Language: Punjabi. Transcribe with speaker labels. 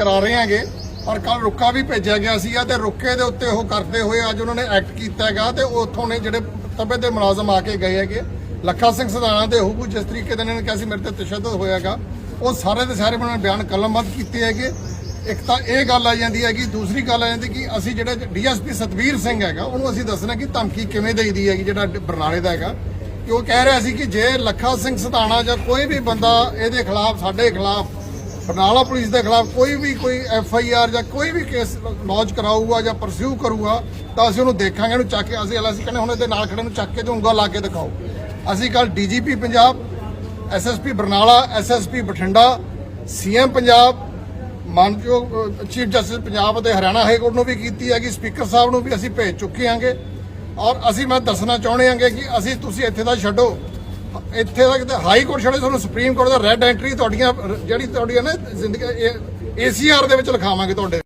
Speaker 1: ਕਰਾ ਰਹੇ ਹਾਂਗੇ। ਔਰ ਕੱਲ ਰੁੱਕਾ ਵੀ ਭੇਜਿਆ ਗਿਆ ਸੀਗਾ ਤੇ ਰੁੱਕੇ ਦੇ ਉੱਤੇ ਉਹ ਕਰਦੇ ਹੋਏ ਅੱਜ ਉਹਨਾਂ ਨੇ ਐਕਟ ਕੀਤਾ ਹੈਗਾ ਤੇ ਉੱਥੋਂ ਨੇ ਜਿਹੜੇ ਤਬੇ ਦੇ ਮੁਲਾਜ਼ਮ ਆ ਕੇ ਗਏ ਹੈਗੇ। ਲੱਖਾ ਸਿੰਘ ਸਦਾਣਾ ਦੇ ਹੁਕੂ ਜਿਸ ਤਰੀਕੇ ਦੇ ਇਹਨਾਂ ਨੇ ਕਿਹਾ ਸੀ, ਮੇਰੇ ਤੇ ਤਸ਼ੱਦਦ ਹੋਇਆਗਾ ਉਹ ਸਾਰੇ ਦੇ ਸਾਰੇ ਉਹਨਾਂ ਨੇ ਬਿਆਨ ਕਲਮਬੱਧ ਕੀਤੇ ਹੈਗੇ। ਇੱਕ ਤਾਂ ਇਹ ਗੱਲ ਆ ਜਾਂਦੀ ਹੈਗੀ, ਦੂਸਰੀ ਗੱਲ ਆ ਜਾਂਦੀ ਕਿ ਅਸੀਂ ਜਿਹੜੇ ਡੀਐਸਪੀ ਸਤਵੀਰ ਸਿੰਘ ਹੈਗਾ, ਉਹਨੂੰ ਅਸੀਂ ਦੱਸਣਾ ਕਿ ਧਮਕੀ ਕਿਵੇਂ ਦੇਈਦੀ ਹੈਗੀ, ਜਿਹੜਾ ਬਰਨਾਲੇ ਦਾ ਹੈਗਾ। ਕਿ ਉਹ ਕਹਿ ਰਿਹਾ ਸੀ ਕਿ ਜੇ ਲੱਖਾ ਸਿੰਘ ਸਤਾਣਾ ਜਾਂ ਕੋਈ ਵੀ ਬੰਦਾ ਇਹਦੇ ਖਿਲਾਫ, ਸਾਡੇ ਖਿਲਾਫ ਬਰਨਾਲਾ ਪੁਲਿਸ ਦੇ ਖਿਲਾਫ ਕੋਈ ਵੀ ਕੋਈ ਐਫ ਆਈ ਆਰ ਜਾਂ ਕੋਈ ਵੀ ਕੇਸ ਲੌਂਚ ਕਰਾਊਗਾ ਜਾਂ ਪਰਸਿਊ ਕਰੂਗਾ, ਤਾਂ ਅਸੀਂ ਉਹਨੂੰ ਦੇਖਾਂਗੇ, ਉਹਨੂੰ ਚੱਕ ਕੇ ਅਸੀਂ ਅਸੀਂ ਕਹਿੰਦੇ ਹੁਣ ਇਹਦੇ ਨਾਲ ਖੜੇ ਨੂੰ ਚੱਕ ਕੇ ਤੇ ਉਂਗਲ ਲਾ ਕੇ ਦਿਖਾਓ। ਅਸੀਂ ਕੱਲ DGP Punjab SSP Barnala SSP Bathinda CM Punjab, ਮਾਨਯੋਗ ਚੀਫ ਜਸਟਿਸ ਪੰਜਾਬ ਅਤੇ ਹਰਿਆਣਾ ਹਾਈ ਕੋਰਟ ਨੂੰ ਵੀ ਕੀਤੀ ਹੈ ਕਿ ਸਪੀਕਰ ਸਾਹਿਬ ਨੂੰ ਵੀ ਅਸੀਂ ਭੇਜ ਚੁੱਕੇ ਹਾਂਗੇ। ਔਰ ਅਸੀਂ ਮੈਂ ਦੱਸਣਾ ਚਾਹੁੰਦੇ ਹਾਂਗੇ ਕਿ ਅਸੀਂ ਤੁਸੀਂ ਇੱਥੇ ਦਾ ਛੱਡੋ। ਇੱਥੇ ਤੱਕ ਤੇ ਹਾਈ ਕੋਰਟ ਛੱਡੋ ਤੁਹਾਨੂੰ ਸੁਪਰੀਮ ਕੋਰਟ ਦਾ ਰੈੱਡ ਐਂਟਰੀ ਤੁਹਾਡੀਆਂ, ਜਿਹੜੀ ਤੁਹਾਡੀਆਂ ਨਾ ਜ਼ਿੰਦਗੀ ਏਸੀਆਰ ਦੇ ਵਿੱਚ ਲਿਖਾਵਾਂਗੇ ਤੁਹਾਡੇ।